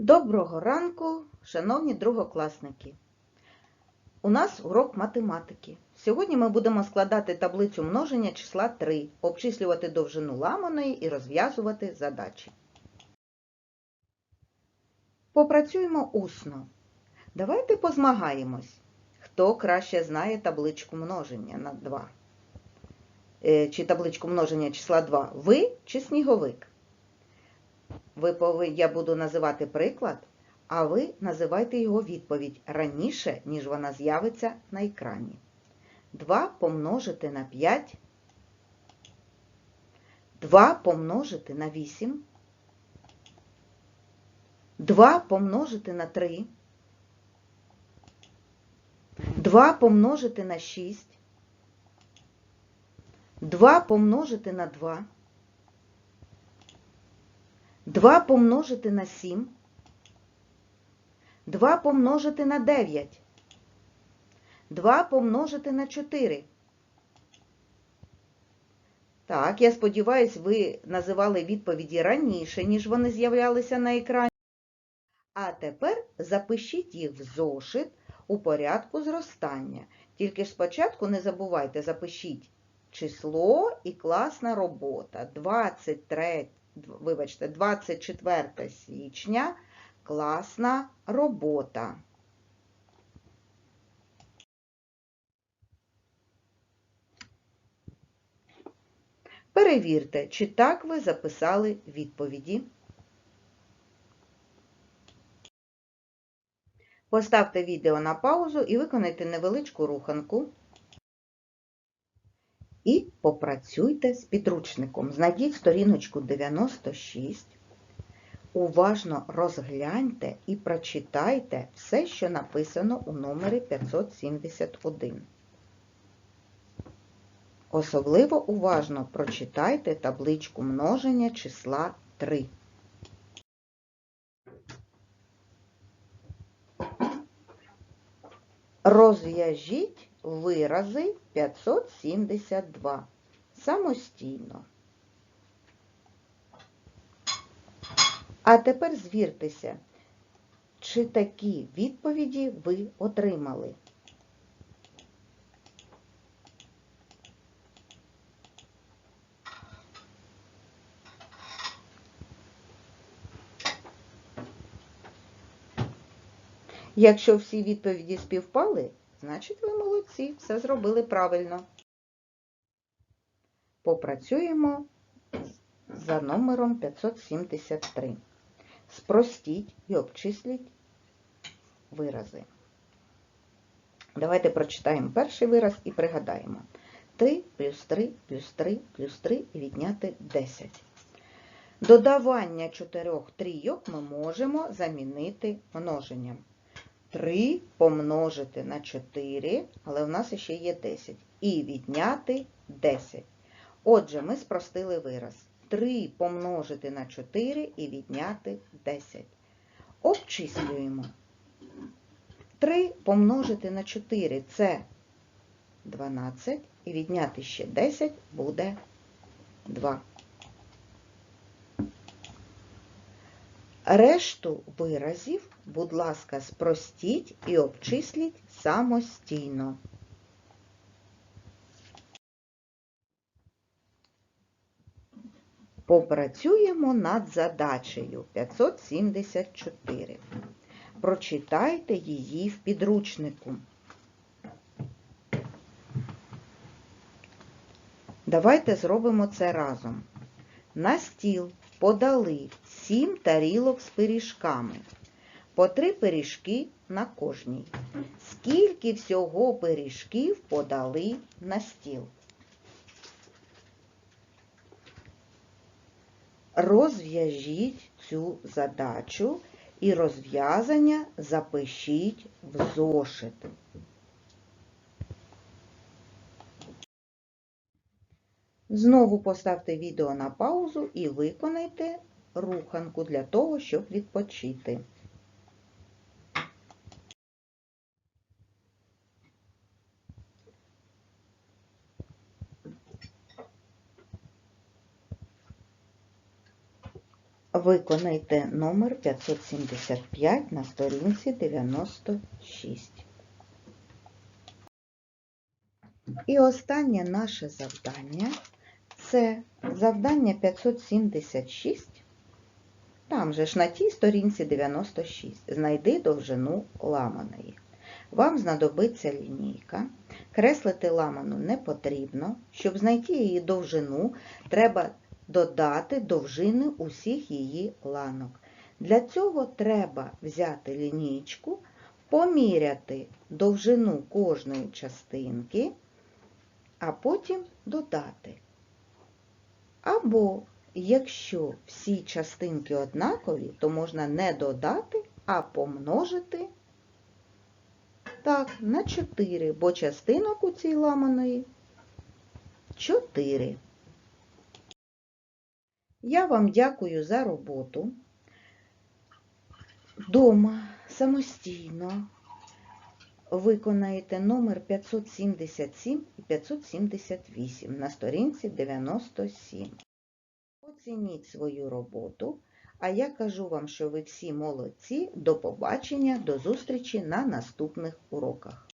Доброго ранку, шановні другокласники! У нас урок математики. Сьогодні ми будемо складати таблицю множення числа 3, обчислювати довжину ламаної і розв'язувати задачі. Попрацюємо усно. Давайте позмагаємось, хто краще знає табличку множення на 2. Е, Чи табличку множення числа 2? Ви чи сніговик? Ви пови... Я буду називати приклад, а ви називайте його відповідь раніше, ніж вона з'явиться на екрані. 2 помножити на 5. 2 помножити на 8. 2 помножити на 3. 2 помножити на 6. 2 помножити на 2. 2 помножити на 7. 2 помножити на 9. 2 помножити на 4. Так, я сподіваюся, ви називали відповіді раніше, ніж вони з'являлися на екрані. А тепер запишіть їх в зошит у порядку зростання. Тільки ж спочатку не забувайте, запишіть число і класна робота. 23 вибачте, 24 січня класна робота. Перевірте, чи так ви записали відповіді. Поставте відео на паузу і виконайте невеличку руханку. І попрацюйте з підручником. Знайдіть сторіночку 96. Уважно розгляньте і прочитайте все, що написано у номері 571. Особливо уважно прочитайте табличку множення числа 3. Розв'яжіть вирази 572 самостійно. А тепер звіртеся, чи такі відповіді ви отримали. Якщо всі відповіді співпали, значить ви молодці, все зробили правильно. Попрацюємо за номером 573. Спростіть і обчисліть вирази. Давайте прочитаємо перший вираз і пригадаємо. 3 плюс 3 плюс 3 плюс 3 і відняти 10. Додавання чотирьох трійок ми можемо замінити множенням. 3 помножити на 4, але в нас ще є 10. І відняти 10. Отже, ми спростили вираз. 3 помножити на 4 і відняти 10. Обчислюємо. 3 помножити на 4 це 12, і відняти ще 10 буде 2. Решту виразів, будь ласка, спростіть і обчисліть самостійно. Попрацюємо над задачею 574. Прочитайте її в підручнику. Давайте зробимо це разом. На стіл подали 7 тарілок з пиріжками. По три пиріжки на кожній. Скільки всього пиріжків подали на стіл? Розв'яжіть цю задачу і розв'язання запишіть в зошит. Знову поставте відео на паузу і виконайте руханку для того, щоб відпочити. Виконайте номер 575 на сторінці 96. І останнє наше завдання це завдання 576. Там же ж на тій сторінці 96. Знайди довжину ламаної. Вам знадобиться лінійка. Креслити ламану не потрібно. Щоб знайти її довжину, треба додати довжини усіх її ланок. Для цього треба взяти лінійку, поміряти довжину кожної частинки, а потім додати. Або, якщо всі частинки однакові, то можна не додати, а помножити так, на 4, бо частинок у цій ламаної 4. Я вам дякую за роботу. Дома самостійно виконаєте номер 577 і 578 на сторінці 97. Оцініть свою роботу, а я кажу вам, що ви всі молодці. До побачення, до зустрічі на наступних уроках.